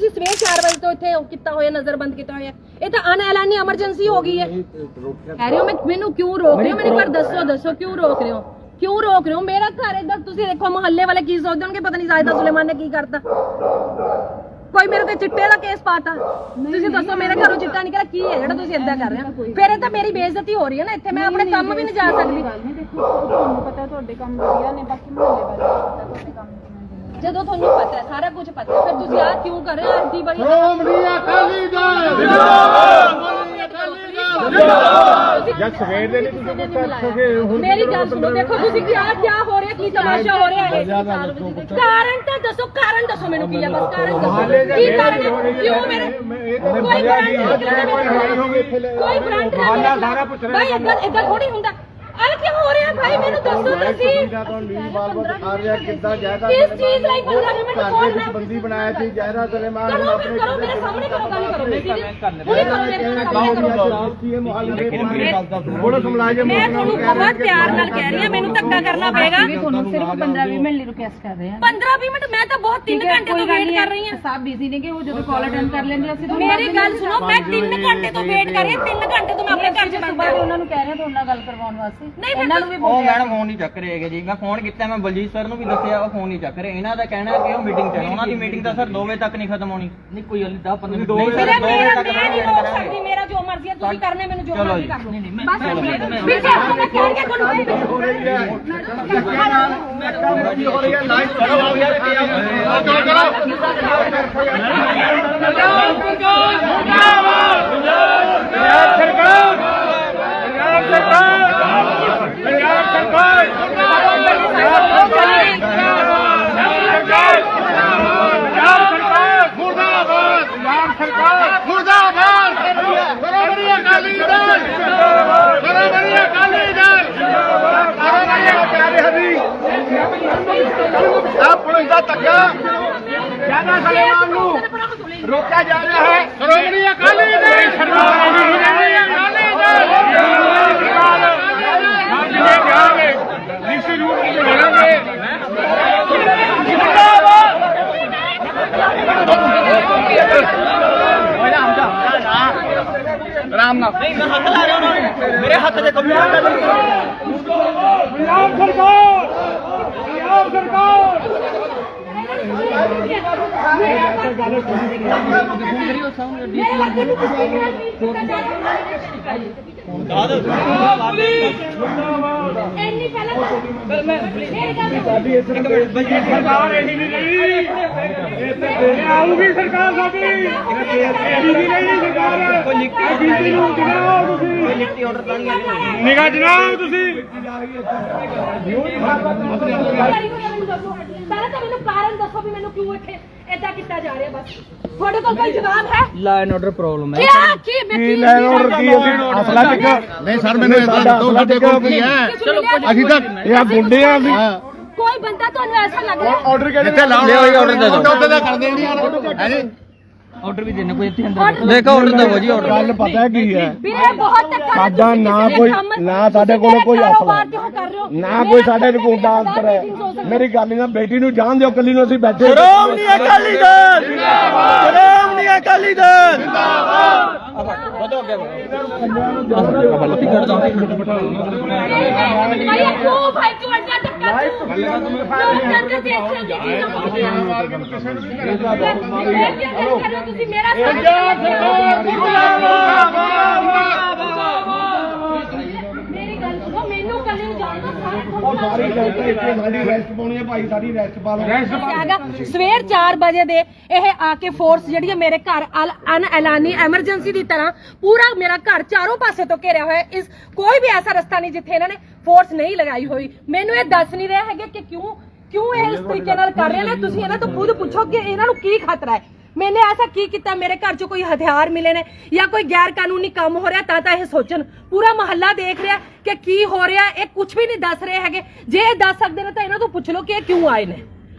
ਤੁਸੀਂ ਸਵੇਰ 4 ਵਜੇ ਤੋਂ ਇੱਥੇ ਉਹ ਕੀਤਾ ਹੋਇਆ ਨਜ਼ਰਬੰਦ ਕੀਤਾ ਹੋਇਆ। ਇਹ ਤਾਂ ਅਨਐਲਾਨੀ ਐਮਰਜੈਂਸੀ ਹੋ ਗਈ ਹੈ। ਕਹਿ ਰਹੇ ਹੋ ਮੈਂ ਮੈਨੂੰ ਕਿਉਂ ਰੋਕ ਰਹੇ ਹੋ? ਮੈਨੂੰ ਇੱਕ ਵਾਰ ਦੱਸੋ ਦੱਸੋ ਕਿਉਂ ਰੋਕ ਰਹੇ ਹੋ? ਕਿਉਂ ਰੋਕ ਰਹੇ ਹੋ? ਮੇਰਾ ਘਰ ਇੱਧਰ ਤੁਸੀਂ ਦੇਖੋ ਮੁਹੱਲੇ ਵਾਲੇ ਕੀ ਸੋਚਦੇ ਹੋਣਗੇ ਪਤਾ ਨਹੀਂ ਜ਼ਾਇਦਾ ਸੁਲੇਮਾਨ ਨੇ ਕੀ ਕਰਤਾ। ਕੋਈ ਮੇਰੇ ਤੇ ਚਿੱਟੇ ਦਾ ਕੇਸ ਪਾਤਾ। ਤੁਸੀਂ ਦੱਸੋ ਮੇਰੇ ਘਰੋਂ ਚਿੱਟਾ ਨਿਕਲਿਆ? ਕੀ ਹੈ ਜਿਹੜਾ ਤੁਸੀਂ ਏਦਾਂ ਕਰ ਰਹੇ ਹੋ? ਫਿਰ ਇਹ ਤਾਂ ਮੇਰੀ ਬੇਇੱਜ਼ਤੀ ਹੋ ਰਹੀ ਹੈ ਨਾ ਇੱਥੇ ਮੈਂ ਆਪਣੇ ਕੰਮ ਵੀ ਨਹੀਂ ਜਾ ਸਕਦੀ। ਨਹੀਂ ਦੇਖੋ ਤੁਹਾਨੂੰ ਪਤਾ ਤੁਹਾਡੇ ਕੰਮ ਵਧੀਆ ਨੇ ਬਾਕੀ ਮੁਹੱਲੇ ਵਾਲੇ ਪਤਾ ਤੁਹਾਡੇ ਕੰਮ ਜਦੋਂ ਤੁਹਾਨੂੰ ਪਤਾ ਹੈ ਸਾਰਾ ਕੁਝ ਪਤਾ ਹੈ, ਫਿਰ ਤੁਸੀਂ ਆ ਕਿਉਂ ਕਰ ਰਹੇ ਹੋ? ਐਡੀ ਬੜੀ ਸ਼੍ਰੋਮਣੀ ਅਕਾਲੀ ਦਲ। ਸ਼੍ਰੋਮਣੀ ਅਕਾਲੀ ਦਲ। ਜਦ ਸਵੇਰ ਦੇ ਨਹੀਂ ਤੁਸੀਂ ਮੇਰੀ ਗੱਲ ਸੁਣੋ ਦੇਖੋ ਤੁਸੀਂ ਕੀ ਆ ਕੀ ਹੋ ਰਿਹਾ ਕੀ ਤਮਾਸ਼ਾ ਹੋ ਰਿਹਾ ਹੈ ਕਾਰਨ ਤਾਂ ਦੱਸੋ ਕਾਰਨ ਦੱਸੋ ਮੈਨੂੰ ਕੀ ਹੈ ਬਸ ਕਾਰਨ ਦੱਸੋ। ਕੀ ਕਾਰਨ ਹੈ? ਕਿਉਂ ਮੇਰੇ ਕੋਈ ਬ੍ਰਾਂਡ ਕੋਈ ਬ੍ਰਾਂਡ ਸਾਰਾ ਪੁੱਛ ਰਿਹਾ ਭਾਈ ਇਦਾਂ ਇਦਾਂ ਥੋੜੀ ਹੁੰਦਾ। ਆ ਕੀ ਹੋ ਰਿਹਾ ਭਾਈ? ਮੈਨੂੰ ਦੱਸੋ ਤੁਸੀਂ। ਕਿੱਦਾਂ ਜਾਇਦਾ ਕਿਸ ਚੀਜ਼ ਲਈ 15 ਮਿੰਟ ਘਰ ਫੋਨ ਦੇ ਵਿੱਚ ਬੰਦੀ ਬਣਾਇਆ ਸੀ ਜੈਰਾ ਸਲੇਮਾਨ ਕਰੋ ਫਿਰ ਕਰੋ ਮੇਰੇ ਸਾਹਮਣੇ ਕਰੋ ਗੱਲ ਕਰੋ ਮੈਂ ਤੁਹਾਨੂੰ ਬਹੁਤ ਪਿਆਰ ਨਾਲ ਕਹਿ ਰਹੀ ਹਾਂ ਮੈਨੂੰ ਧੱਕਾ ਕਰਨਾ ਪਏਗਾ। ਵੀ ਤੁਹਾਨੂੰ ਸਿਰਫ 15 20 ਮਿੰਟ ਲਈ ਰਿਕੁਐਸਟ ਕਰ ਰਹੇ ਹਾਂ। 15 20 ਮਿੰਟ ਮੈਂ ਤਾਂ ਬਹੁਤ 3 ਘੰਟੇ ਤੋਂ ਵੇਟ ਕਰ ਰਹੀ ਹਾਂ। ਸਭ ਬਿਜ਼ੀ ਨੇਗੇ ਉਹ ਜਦੋਂ ਕਾਲ ਅਟੈਂਡ ਕਰ ਲੈਂਦੇ ਅਸੀਂ ਤੁਹਾਨੂੰ ਮੇਰੀ ਗੱਲ ਸੁਣੋ ਮੈਂ 3 ਘੰਟੇ ਤੋਂ ਵੇਟ ਕਰ ਰਹੀ ਹਾਂ 3 ਘੰਟੇ ਤੋਂ ਮੈਂ ਆਪਣੇ ਘਰ ਚ ਸੁਬਾਹ ਉਹਨਾਂ ਨੂੰ ਕਹਿ ਰਹੇ ਹਾਂ ਤੁਹਾਡੇ ਨਾਲ ਗੱਲ ਕਰਵਾਉਣ ਵਾਸਤੇ ਨਹੀਂ, ਫਿਰ ਉਹਨਾਂ ਨੂੰ ਵੀ ਉਹ ਬੋਲਿਆ ਮੈਡਮ ਫੋਨ ਨਹੀਂ ਚੱਕ ਰਹੇ ਹੈਗੇ ਜੀ ਮੈਂ ਫੋਨ ਕੀਤਾ ਮੈਂ ਬਲਜੀਤ ਸਰ ਨੂੰ ਵੀ ਦੱਸਿਆ ਉਹ ਫੋਨ ਨਹੀਂ ਚੱਕ ਰਹੇ ਇਹਨਾਂ ਦਾ ਕਹਿਣਾ ਹੈ ਕਿ ਉਹ ਮੀਟਿੰਗ 'ਚ ਹੈ ਉਹਨਾਂ ਦੀ ਮੀਟਿੰਗ ਤਾਂ ਸਰ 2 ਵਜੇ ਤੱਕ ਨਹੀਂ ਖਤਮ ਹੋਣੀ ਨਹੀਂ ਕੋਈ ਹਲੇ 10 15 ਮਿੰਟ ਨਹੀਂ ਮੇਰਾ ਸਰ 2 ਵਜੇ ਮੇਰਾ ਤੱਕ ਮੈਂ ਨਹੀਂ ਰੋਕ ਸਕਦੀ ਮੇਰਾ ਜੋ ਮਰਜ਼ੀ ਹੈ ਤੁਸੀਂ ਕਰਨੇ ਮੈਨੂੰ ਜੋ ਮਰਜ਼ੀ। ਕਰ ਲਓ ਬਸ ਫਿਰ ਜੇ ਮੈਂ ਕਹਿ ਕੇ ਪੰਜਾਬ ਸਰਕਾਰ ਮੁਰਦਾਬਾਦ ਸ਼੍ਰੋਮਣੀ ਅਕਾਲੀ ਦਲ ਸ਼੍ਰੋਮਣੀ ਅਕਾਲੀ ਦਲ ਸ਼੍ਰੋਮਣੀ ਅਕਾਲੀ ਹਰੀ ਆ ਪੁਲਿਸ ਦਾ ਧੱਕਾ ਜ਼ਿਆਦਾ ਸਲੇਮਾਨ ਨੂੰ ਰੋਕਿਆ ਜਾ ਰਿਹਾ ਹੈ ਸ਼੍ਰੋਮਣੀ ਮੈਂ ਮੇਰੀ ਗੱਲ ਸੁਣੋ। ਸਰਕਾਰ ਇਹੀ ਨਹੀਂ ਰਹੀ ਇਹ ਆਊਗੀ ਸਰਕਾਰ ਸਾਡੀ ਇਹੀ ਨਹੀਂ ਰਹੀ ਸਰਕਾਰ ਕੋਈ ਲਿਖਤੀ ਨੂੰ ਜਨਾਬ ਤੁਸੀਂ ਕੋਈ ਲਿਖਤੀ ਆਰਡਰ ਤਾਂ ਨਹੀਂ ਨਿਗਾਹ ਜਨਾਬ ਤੁਸੀਂ ਪਹਿਲਾਂ ਤਾਂ ਮੈਨੂੰ ਕਾਰਨ ਦੱਸੋ ਵੀ ਮੈਨੂੰ ਕਿਉਂ ਇੱਥੇ ਏਦਾਂ ਕੀਤਾ ਜਾ ਰਿਹਾ ਬਸ। ਤੁਹਾਡੇ ਕੋਲ ਕੋਈ ਜਵਾਬ ਹੈ? ਲਾਈਨ ਆਰਡਰ ਪ੍ਰੋਬਲਮ ਕੀ ਕੀ ਮੈਂ ਕੀ ਲੈਣ ਆਰਡਰ ਕੀ ਅਸੀਂ ਅਸਲਾ ਟਿੱਕਾ ਨਹੀਂ ਸਰ ਮੈਨੂੰ ਇਦਾਂ ਦੱਸੋ ਸਾਡੇ ਕੋਲ ਕੀ ਹੈ? ਅਸੀਂ ਤਾਂ ਇਹ ਗੁੰਡੇ ਆ ਅਸੀਂ। ਕੋਈ ਬੰਦਾ ਤੁਹਾਨੂੰ ਐਸਾ ਲੱਗ ਰਿਹਾ? ਆਰਡਰ ਕਿਹੜੇ ਇੱਥੇ ਲਾਓ ਆਰਡਰ ਦੇ ਦਿਓ। ਉਹਦੇ ਦਾ ਕਰਦੇ ਨਹੀਂ ਹੈ? ਜੀ ਆਰਡਰ ਵੀ ਦੇਣੇ ਕੋਈ ਇੱਥੇ ਅੰਦਰ ਦੇਖੋ ਆਰਡਰ ਦਵੋ ਜੀ ਆਰਡਰ ਗੱਲ ਪਤਾ ਕੀ ਹੈ। ਵੀਰੇ ਬਹੁਤ ਧੱਕਾ ਸਾਡਾ ਨਾ ਕੋਈ- ਨਾ ਸਾਡੇ ਕੋਲ ਮੇਰੇ ਕੋਈ ਅਸਲਾ। ਨਾ ਕੋਈ ਸਾਡੇ ਰਿਪੋਰਟ ਦਾ ਅੰਤਰ ਹੈ। ਮੇਰੀ ਗੱਲ ਨਾ ਬੇਟੀ ਨੂੰ ਜਾਣ ਦਿਓ ਕੱਲੀ ਨੂੰ ਅਸੀਂ ਬੈਠੇ ਅਕਾਲੀ ਦਲ ਸ਼੍ਰੋਮਣੀ ਅਕਾਲੀ ਦਲ! ਭਾਈ ਇਹ ਕਿਉਂ ਭਾਈ ਕਿਉਂ ਅੱਡਾ ਧੱਕਾ ਕਿਉਂ ਲੋਕ ਕਰਦੇ ਦੇਖਣ ਦੀ ਚੀਜ਼ਾਂ ਪਹੁੰਚੀਆਂ ਇਹ ਕੀ ਕਰ ਰਹੇ ਹੋ ਤੁਸੀਂ? ਮੇਰਾ ਮੇਰੀ ਗੱਲ ਸੁਣੋ ਮੈਨੂੰ ਕੱਲੀ ਨੂੰ ਜਾਣਦਾ ਉਹ ਸਾਰੇ ਸਾਰੀ ਜਨਤਾ ਇੱਥੇ ਸਾਡੀ ਰੈਸਟ ਪਾਉਣੀ ਹੈ ਭਾਈ ਸਾਡੀ ਰੈਸਟ ਪਾ ਲਓ। ਹੈਗਾ ਸਵੇਰ 4 ਵਜੇ ਦੇ ਇਹ ਆ ਕੇ ਫੋਰਸ ਜਿਹੜੀ ਹੈ ਮੇਰੇ ਘਰ ਅਨ ਐਲਾਨੀ ਐਮਰਜੈਂਸੀ ਦੀ ਤਰ੍ਹਾਂ ਪੂਰਾ ਮੇਰਾ ਘਰ ਚਾਰੋਂ ਪਾਸੇ ਤੋਂ ਘੇਰਿਆ ਹੋਇਆ ਹੈ। ਇਸ ਕੋਈ ਵੀ ਐਸਾ ਰਸਤਾ ਨਹੀਂ ਜਿੱਥੇ ਇਹਨਾਂ ਨੇ ਫੋਰਸ ਨਹੀਂ ਲਗਾਈ ਹੋਈ। ਮੈਨੂੰ ਇਹ ਦੱਸ ਨਹੀਂ ਰਹੇ ਹੈਗੇ ਕਿ ਕਿਉਂ ਕਿਉਂ ਇਹ ਇਸ ਤਰੀਕੇ ਨਾਲ ਕਰ ਰਹੇ ਨੇ? ਤੁਸੀਂ ਇਹਨਾਂ ਤੋਂ ਖੁਦ ਪੁੱਛੋ ਕਿ ਇਹਨਾਂ ਨੂੰ ਕੀ ਖਤਰਾ ਹੈ? ਮੈਨੇ ਐਸਾ ਕੀ ਕੀਤਾ? ਮੇਰੇ ਘਰ 'ਚ ਕੋਈ ਹਥਿਆਰ ਮਿਲੇ ਨੇ ਜਾਂ ਕੋਈ ਗੈਰ ਕਾਨੂੰਨੀ ਕੰਮ ਹੋ ਰਿਹਾ ਤਾਂ ਤਾਂ ਇਹ ਸੋਚਣ। ਪੂਰਾ ਮਹੱਲਾ ਦੇਖ ਰਿਹਾ ਕਿ ਕੀ ਹੋ ਰਿਹਾ, ਇਹ ਕੁਝ ਵੀ ਨਹੀਂ ਦੱਸ ਰਹੇ ਹੈਗੇ। ਜੇ ਇਹ ਦੱਸ ਸਕਦੇ ਨੇ ਤਾਂ ਇਹਨਾਂ ਤੋਂ ਪੁੱਛ ਲਓ ਕਿ ਇਹ ਕਿਉਂ ਆਏ ਨੇ।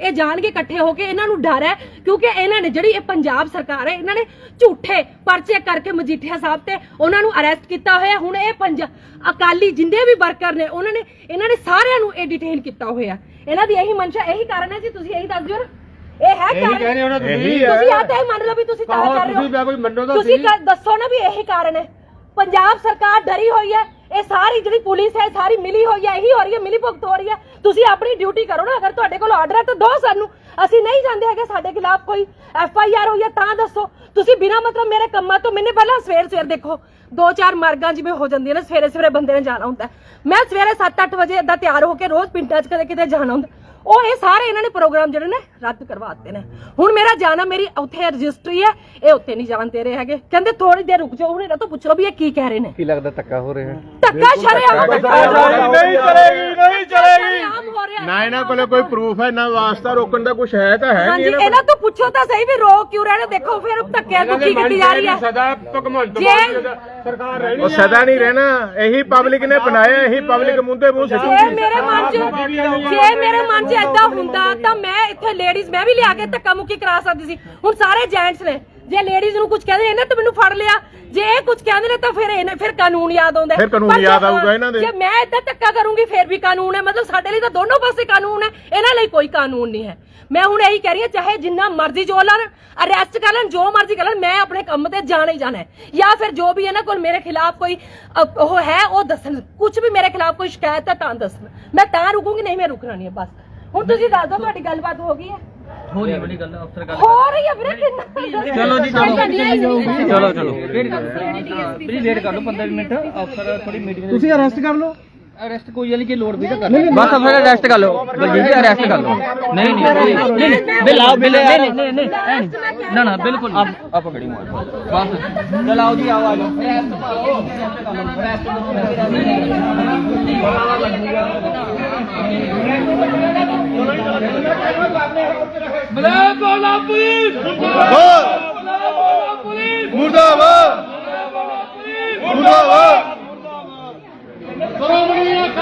ਇਹ ਜਾਣਗੇ ਇਕੱਠੇ ਹੋ ਕੇ ਇਹਨਾਂ ਨੂੰ ਡਰ ਹੈ ਕਿਉਂਕਿ ਇਹਨਾਂ ਨੇ ਜਿਹੜੀ ਇਹ ਪੰਜਾਬ ਸਰਕਾਰ ਹੈ ਇਹਨਾਂ ਨੇ ਝੂਠੇ ਪਰਚੇ ਕਰਕੇ ਮਜੀਠੀਆ ਸਾਹਿਬ ਤੇ ਉਹਨਾਂ ਨੂੰ ਅਰੈਸਟ ਕੀਤਾ ਹੋਇਆ। ਹੁਣ ਇਹ ਪੰਜ ਅਕਾਲੀ ਜਿੰਦੇ ਵੀ ਵਰਕਰ ਨੇ ਉਹਨਾਂ ਨੇ ਇਹਨਾਂ ਨੇ ਸਾਰਿਆਂ ਨੂੰ ਇਹ ਡਿਟੇਨ ਕੀਤਾ ਹੋਇਆ। ਇਹਨਾਂ ਦੀ ਇਹੀ ਮਨਸ਼ਾ ਇਹੀ ਕਾਰਨ ਹੈ ਜੀ ਤੁਸੀਂ ਇਹੀ ਦੱਸ ਦਿਓ ਨਾ। ਇਹ ਹੈ ਕਾਰਨ? ਕਹਿੰਦੇ ਹੋ ਨਾ ਤੁਸੀਂ। ਇਹੀ ਹੈ। ਤੁਸੀਂ ਆ ਤਾਂ ਇਹ ਮੰਨ ਲਓ ਵੀ ਤੁਸੀਂ ਤਾਂ ਕਰ ਰਹੇ ਤੁਸੀਂ ਮੈਂ ਕੋਈ ਮੰਨੋ ਹੋ ਤਾਂ ਤੁਸੀਂ ਦੱਸੋ ਨਾ ਵੀ ਇਹੀ ਕਾਰਨ ਹੈ। ਪੰਜਾਬ ਸਰਕਾਰ ਡਰੀ ਹੋਈ ਹੈ। ਇਹ ਸਾਰੀ ਜਿਹੜੀ ਪੁਲਿਸ ਹੈ, ਸਾਰੀ ਮਿਲੀ ਹੋਈ ਹੈ, ਇਹੀ ਹੋ ਰਹੀ ਹੈ, ਮਿਲੀ ਭੁਗਤ ਹੋ ਰਹੀ ਹੈ। ਤੁਸੀਂ ਆਪਣੀ ਡਿਊਟੀ ਕਰੋ ਨਾ, ਅਗਰ ਤੁਹਾਡੇ ਕੋਲ ਆਰਡਰ ਹੈ ਤਾਂ ਦੋ ਸਾਨੂੰ। ਅਸੀਂ ਨਹੀਂ ਜਾਂਦੇ ਹੈਗੇ ਸਾਡੇ ਖਿਲਾਫ ਕੋਈ ਐਫ ਆਈ ਆਰ ਹੋਈ ਹੈ ਤਾਂ ਦੱਸੋ। ਤੁਸੀਂ ਬਿਨਾ ਮਤਲਬ ਮੇਰੇ ਕੰਮਾਂ ਤੋਂ ਮੈਨੇ ਪਹਿਲਾਂ ਸਵੇਰ ਸਵੇਰ ਦੇਖੋ। ਦੋ ਚਾਰ ਮਾਰਗਾਂ ਜਿਵੇਂ ਹੋ ਜਾਂਦੀਆਂ ਨੇ ਸਵੇਰੇ ਸਵੇਰੇ ਬੰਦੇ ਨੇ ਜਾਣਾ ਹੁੰਦਾ। ਮੈਂ ਸਵੇਰੇ 7-8 ਵਜੇ ਏਦਾਂ ਤਿਆਰ ਹੋ ਕੇ ਰੋਜ਼ ਪਿੰਡਾਂ 'ਚ ਕਦੇ ਕਿਤੇ ਜਾਣਾ ਹੁੰਦਾ। ਉਹ ਇਹ ਸਾਰੇ ਇਹਨਾਂ ਨੇ ਪ੍ਰੋਗਰਾਮ ਜਿਹੜੇ ਨੇ ਰੱਦ ਕਰਵਾ ਦਿੱਤੇ ਨੇ। ਹੁਣ ਮੇਰਾ ਜਾਣਾ ਮੇਰੀ ਉੱਥੇ ਰਜਿਸਟਰੀ ਹੈ ਇਹ ਉੱਥੇ ਨਹੀਂ ਜਾਣ ਦੇ ਰਹੇ ਹੈਗੇ। ਕਹਿੰਦੇ ਥੋੜੀ ਦੇਰ ਰੁਕ ਜਾਓ ਹੁਣ ਇਹਨਾਂ ਤੋਂ ਪੁੱਛ ਲਓ ਵੀ ਇਹ ਕੀ ਕਹਿ ਰਹੇ ਨੇ। ਕੀ ਲੱਗਦਾ ਧੱਕਾ ਹੋ ਰਿਹਾ ਹੈ? ਧੱਕਾ ਸ਼ਰੇਆਮ ਨਹੀਂ ਚਲੇਗੀ ਨਹੀਂ ਚਲੇਗੀ। ਨਾ ਇਹਨਾਂ ਕੋਲੇ ਕੋਈ ਪ੍ਰੂਫ ਹੈ ਨਾ ਵਾਸਤਾ ਰੋਕਣ ਦਾ ਕੁਝ ਹੈ ਤਾਂ ਹੈ ਹਾਂਜੀ ਇਹਨਾਂ ਤੋਂ ਪੁੱਛੋ ਤਾਂ ਸਹੀ ਵੀ ਰੋ ਕਿਉਂ ਰਹੇ ਨੇ? ਦੇਖੋ ਫਿਰ ਧੱਕਿਆ ਦੁੱਕੀ ਕੀਤੀ ਜਾ ਰਹੀ ਹੈ ਸਦਾ ਭਗਵੰਤ ਜੇ- ਸਰਕਾਰ ਰਹਿਣੀ ਉਹ ਸਦਾ ਨਹੀਂ ਰਹਿਣਾ ਇਹੀ ਪਬਲਿਕ ਨੇ ਬਣਾਇਆ ਇਹੀ ਪਬਲਿਕ ਮੁੰਦੇ ਮੂੰਹ ਜੇ ਸਿੱਟੂਗੀ ਮੇਰੇ ਮਨ 'ਚ ਜੇ। ਮੇਰੇ ਮਨ 'ਚ ਏਦਾਂ ਹੁੰਦਾ ਤਾਂ ਮੈਂ ਇੱਥੇ ਲੇਡੀਜ਼ ਮੈਂ ਵੀ ਲਿਆ ਕੇ ਧੱਕਾ ਮੁੱਕੀ ਕਰਾ ਸਕਦੀ ਸੀ। ਹੁਣ ਸਾਰੇ ਜੈਂਟਸ ਨੇ ਜੇ ਲੇਡੀਜ਼ ਨੂੰ ਕੁਝ ਕਹਿੰਦੇ ਨੇ ਇਹਨੇ ਤਾਂ ਮੈਨੂੰ ਫੜ ਲਿਆ। ਜੇ ਇਹ ਕੁਝ ਕਹਿੰਦੇ ਨੇ ਤਾਂ ਫਿਰ ਇਹਨੇ ਫਿਰ ਕਾਨੂੰਨ ਯਾਦ ਆਉਂਦਾ। ਫਿਰ ਕਾਨੂੰਨ ਜੇ- ਯਾਦ ਆਊਗਾ ਇਹਨਾਂ ਦੇ। ਜੇ ਮੈਂ ਏਦਾਂ ਧੱਕਾ ਕਰੂੰਗੀ ਫਿਰ ਵੀ ਕਾਨੂੰਨ ਹੈ। ਮਤਲਬ ਸਾਡੇ ਲਈ ਤਾਂ ਦੋਨੋਂ ਪਾਸੇ ਕਾਨੂੰਨ ਹੈ। ਇਹਨਾਂ ਲਈ ਕੋਈ ਕਾਨੂੰਨ ਨਹੀਂ ਹੈ। ਮੈਂ ਹੁਣ ਇਹੀ ਕਹਿ ਰਹੀ ਹਾਂ ਚਾਹੇ ਜਿੰਨਾ ਮਰਜ਼ੀ ਜੋ ਲੈਣ ਅਰੈਸਟ ਕਰ ਲੈਣ ਜੋ ਮਰਜ਼ੀ ਕਰ ਲੈਣ ਮੈਂ ਆਪਣੇ ਕੰਮ ਤੇ ਜਾਣਾ ਹੀ ਜਾਣਾ ਹੈ। ਜਾਂ ਫਿਰ ਜੋ ਵੀ ਇਹਨਾਂ ਕੋਲ ਮੇਰੇ ਖਿਲਾਫ ਕੋਈ ਅ, ਉਹ ਹੈ ਉਹ ਦੱਸਣ। ਕੁਝ ਵੀ ਮੇਰੇ ਖਿਲਾਫ ਕੋਈ ਸ਼ਿਕਾਇਤ ਹੈ ਤਾਂ ਦੱਸਣ। ਮੈਂ ਤਾਂ ਰੁਕੂੰਗੀ ਨਹੀਂ ਮੈਂ ਰੁਕਣਾ ਨਹੀਂ ਹੈ ਬਸ। ਹੁਣ ਤੁਸੀਂ ਦੱਸ ਦਿਓ ਤੁਹਾਡੀ ਗੱਲਬਾਤ ਹੋ ਗਈ ਹੈ? ਹੋ ਰਹੀ ਬੜੀ ਗੱਲ ਅਫਸਰ ਗੱਲ ਹੋ ਰਹੀ ਹੈ ਵੀਰੇ ਕਿੰਨਾ ਚਲੋ ਜੀ, ਚਲੋ। ਚਲੋ ਚਲੋ। ਚਲੋ ਵੇਟ ਕਰ ਪਲੀਜ਼ ਵੇਟ ਕਰ ਲਓ 15 ਮਿੰਟ। ਅਫਸਰ ਥੋੜੀ ਮੀਟਿੰਗ ਤੁਸੀਂ ਅਰੈਸਟ ਕਰ ਲਓ। ਅਰੈਸਟ ਕੋਈ ਵਾਲੀ ਜੇ ਲੋੜ ਵੀ ਤਾਂ ਕਰ ਬਸ ਅਫਸਰ ਅਰੈਸਟ ਕਰ ਲਓ ਬਲਜੀਤ ਜੀ ਅਰੈਸਟ ਕਰ ਲਓ ਨਹੀਂ ਨਹੀਂ ਨਹੀਂ ਨਹੀਂ ਬਿਲ ਆਓ ਬਿਲ ਨਹੀਂ ਨਹੀਂ ਨਹੀਂ ਨਹੀਂ ਐ ਨਹੀਂ। ਨਾ ਨਾ ਬਿਲਕੁਲ ਆਪ ਆਪ ਖੜੀ ਮਾਰ ਬਸ ਚਲ ਆਓ ਜੀ ਆਓ ਆ ਜਾਓ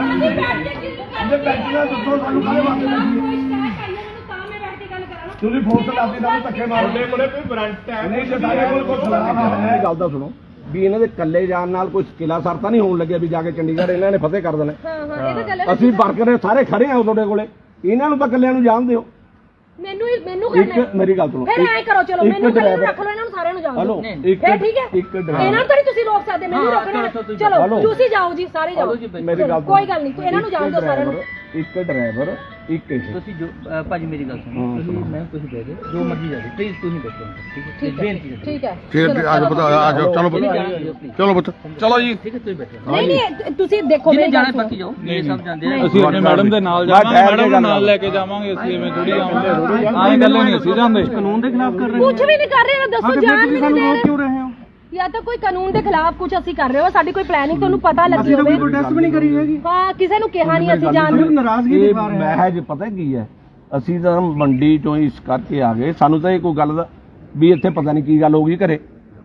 ਜੇ ਬੈਠੀਆਂ ਦੱਸੋ ਸਾਨੂੰ ਕਾਹਦੇ ਵਾਸਤੇ ਤੁਸੀਂ ਫੋਨ ਤੇ ਲਾਦੇ ਨਾਲ ਧੱਕੇ ਮਾਰਦੇ ਕੋਲੇ ਕੋਈ ਵਾਰੰਟ ਹੈ ਨਹੀਂ ਜੇ ਸਾਡੇ ਕੋਲ ਕੋਈ ਸਲਾਹ ਹੈ ਗੱਲ ਤਾਂ ਸੁਣੋ ਵੀ ਇਹਨਾਂ ਦੇ ਇਕੱਲੇ ਜਾਣ ਨਾਲ ਕੋਈ ਕਿਲਾ ਸਰ ਤਾਂ ਨਹੀਂ ਹੋਣ ਲੱਗਿਆ ਵੀ ਜਾ ਕੇ ਚੰਡੀਗੜ੍ਹ ਇਹਨਾਂ ਨੇ ਫਤਿਹ ਕਰ ਦੇਣਾ ਅਸੀਂ ਵਰਕਰ ਸਾਰੇ ਖੜੇ ਆ ਤੁਹਾਡੇ ਕੋਲੇ। ਇਹਨਾਂ ਨੂੰ ਤਾਂ ਇਕੱਲਿਆਂ ਨੂੰ ਜਾਣ ਦਿਓ ਮੈਨੂੰ ਹੀ- ਮੈਨੂੰ ਕਰਨਾ ਹੈ। ਇੱਕ ਮੇਰੀ ਗੱਲ ਸੁਣੋ। ਫਿਰ ਐ ਕਰੋ ਚਲੋ ਮੈਨੂੰ ਰੱਖ ਲਓ ਇਹਨਾਂ ਨੂੰ ਸਾਰਿਆਂ ਨੂੰ ਜਾਣ ਦਿਓ। ਇੱਕ ਠੀਕ ਹੈ? ਇੱਕ ਇਹਨਾਂ ਨੂੰ ਤਾਂ ਤੁਸੀਂ ਰੋਕ ਸਕਦੇ ਮੈਨੂੰ ਹਾਂ, ਰੋਕਣਾ ਚਲੋ। ਤੁਸੀਂ ਜਾਓ। ਜੀ ਸਾਰੇ ਜਾਓ। ਮੇਰੀ ਗੱਲ ਕੋਈ ਗੱਲ ਨਹੀਂ ਤੂੰ ਇਹਨਾਂ ਨੂੰ ਜਾਣ ਦਿਓ ਸਾਰਿਆਂ ਨੂੰ। ਇੱਕ ਡਰਾਈਵਰ ਇੱਕ ਇਹ ਤੁਸੀਂ ਜੋ ਅ, ਭਾਜੀ ਮੇਰੀ ਗੱਲ ਸੁਣੋ। ਤੁਸੀਂ। ਮੈਂ ਕੁਝ ਦੇ ਦੇ ਜੋ ਮਰਜ਼ੀ ਜਾ ਦੇ। ਪਲੀਜ਼ ਤੁਸੀਂ ਦੇਖੋ ਠੀਕ ਹੈ ਠੀਕ ਹੈ ਬੇਨਤੀ ਹੈ ਠੀਕ ਹੈ। ਫਿਰ ਆ ਜਾਓ ਪਤਾ ਆ ਜਾਓ ਚਲੋ ਨਹੀਂ ਪੁੱਤ ਜਾਣਾ ਦਿਓ please। ਚਲੋ ਪੁੱਤ। ਚਲੋ ਜੀ। ਠੀਕ ਹੈ ਤੁਸੀਂ ਬੈਠੋ। ਨਹੀਂ ਨਹੀਂ ਤੁਸੀਂ ਦੇਖੋ ਜਿਹਨੇ ਮੇਰੀ ਜਾਣਾ ਗੱਲ ਸੁਣੋ। ਬਾਕੀ ਜਾਓ ਇਹ ਸਭ ਜਾਂਦੇ ਆ। ਅਸੀਂ ਆਪਣੇ ਮੈਡਮ ਦੇ ਨਾਲ ਜਾਵਾਂਗੇ ਮੈਡਮ ਨੂੰ ਨਾਲ ਲੈ ਕੇ ਜਾਵਾਂਗੇ ਅਸੀਂ ਐਵੇਂ ਥੋੜੀ ਆਵਾਂਗੇ। ਆਏ ਗੱਲੇ ਨਹੀਂ ਅਸੀਂ ਜਾਂਦੇ। ਕਾਨੂੰਨ ਦੇ ਖਿਲਾਫ ਕਰ ਕੁਝ ਵੀ ਨਹੀਂ ਕਰ ਰਹੇ ਨਾ ਦੱਸੋ ਜਾਣ ਵੀ ਨਹੀਂ ਦੇ ਰਹੇ। ਕਿਉਂ ਰਹੇ ਹੋ? ਜਾਂ ਤਾਂ ਕੋਈ ਕਾਨੂੰਨ ਦੇ ਖਿਲਾਫ ਕੁਝ ਅਸੀਂ ਕਰ ਰਹੇ ਹੋ ਸਾਡੀ ਕੋਈ ਪਲੈਨਿੰਗ ਤੁਹਾਨੂੰ ਪਤਾ ਲੱਗੀ ਹੋਵੇ। ਪ੍ਰੋਟੈਸਟ ਵੀ ਨਹੀਂ ਕਰੀ ਹੈਗੀ ਹਾਂ ਕਿਸੇ ਨੂੰ ਕਿਹਾ ਨਹੀਂ ਅਸੀਂ ਜਾਣ ਨੂੰ। ਨਾਰਾਜ਼ਗੀ ਦਿਖਾ ਰਹੇ ਹਾਂ। ਮਹਿਜ ਪਤਾ ਕੀ ਹੈ? ਅਸੀਂ ਤਾਂ ਮੰਡੀ ਚੋਂ ਇਸ ਕਰਕੇ ਆ ਗਏ। ਸਾਨੂੰ ਤਾਂ ਇਹ ਕੋਈ ਗੱਲ ਦਾ ਵੀ ਇੱਥੇ ਪਤਾ ਨਹੀਂ ਕੀ ਗੱਲ ਹੋ ਗਈ ਘਰੇ।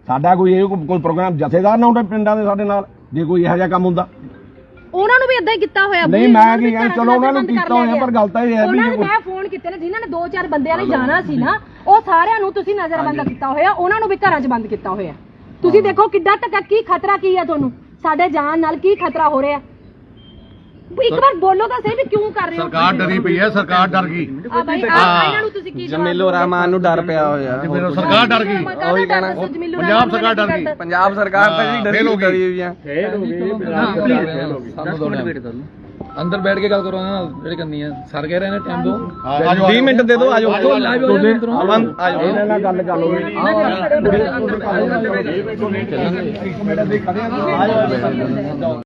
ਸਾਡਾ ਕੋਈ ਇਹ ਕੋਈ ਪ੍ਰੋਗਰਾਮ ਜਥੇਦਾਰ ਨਾ ਹੁੰਦਾ ਪਿੰਡਾਂ ਦੇ ਸਾਡੇ ਨਾਲ ਜੇ ਕੋਈ ਇਹੋ ਜਿਹਾ ਕੰਮ ਹੁੰਦਾ। ਉਹਨਾਂ ਨੂੰ ਵੀ ਇਦਾਂ ਹੀ ਕੀਤਾ ਹੋਇਆ ਨਹੀਂ, ਮੈਂ ਕੀ ਘਰਾਂ ਚਲੋ ਉਹਨਾਂ ਨੂੰ ਕੀਤਾ ਹੋਇਆ, ਪਰ ਗੱਲ ਤਾਂ ਇਹ ਹੈ ਵੀ ਉਹਨਾਂ ਨੂੰ ਮੈਂ ਫੋਨ ਕੀਤੇ ਨੇ ਜਿਨ੍ਹਾਂ ਨੇ ਦੋ ਚਾਰ ਬੰਦਿਆਂ ਨੇ ਜਾਣਾ ਸੀ ਨਾ ਉਹ ਸਾਰਿਆਂ ਨੂੰ ਤੁਸੀਂ ਨਜ਼ਰਬੰਦ ਕੀਤਾ ਹੋਇਆ ਉਹਨਾਂ ਨੂੰ ਵੀ ਘਰਾਂ 'ਚ ਬੰਦ ਕੀਤਾ ਹੋਇਆ। ਤੁਸੀਂ ਦੇਖੋ ਕਿੱਡਾ ਧੱਕਾ ਕੀ ਖਤਰਾ ਕੀ ਹੈ ਤੁਹਾਨੂੰ ਸਾਡੇ ਜਾਨ ਨਾਲ ਕੀ ਖਤਰਾ ਹੋ ਰਿਹਾ ਇੱਕ ਵਾਰ ਬੋਲੋ ਤਾਂ ਸਹੀ ਵੀ ਕਿਉਂ ਕਰ ਰਹੇ ਹੋ ਸਰਕਾਰ ਡਰੀ ਪਈ ਹੈ ਸਰਕਾਰ ਡਰ ਗਈ ਆ ਬਾਈ ਆ ਇਹਨਾਂ ਨੂੰ ਤੁਸੀਂ ਕੀ ਜਮੀਲੋ ਰਹਿਮਾਨ ਨੂੰ ਡਰ ਪਿਆ ਹੋਇਆ ਮੈਨੂੰ ਸਰਕਾਰ ਡਰ ਗਈ ਉਹੀ ਕਹਿਣਾ ਪੰਜਾਬ ਸਰਕਾਰ ਡਰ ਗਈ ਪੰਜਾਬ ਸਰਕਾਰ ਤਾਂ ਜੀ ਡਰੀ ਫੇਲ ਹੋ ਗਈ। ਹੋਈ ਆ ਅੰਦਰ ਬੈਠ ਕੇ ਗੱਲ ਕਰੋ ਨਾ ਜਿਹੜੇ ਕਰਨੀ ਹੈ ਸਰ ਕਹਿ ਰਹੇ ਨੇ ਟਾਈਮ ਦੋ ਆਜੋ 20 ਮਿੰਟ ਦੇ ਦਿਓ ਆਜੋ ਲਾਈਵ ਹੋ ਜਾਏ ਅੰਦਰੋਂ ਆਜੋ ਇਹਨਾਂ ਨਾਲ ਗੱਲ ਕਰ ਲਓ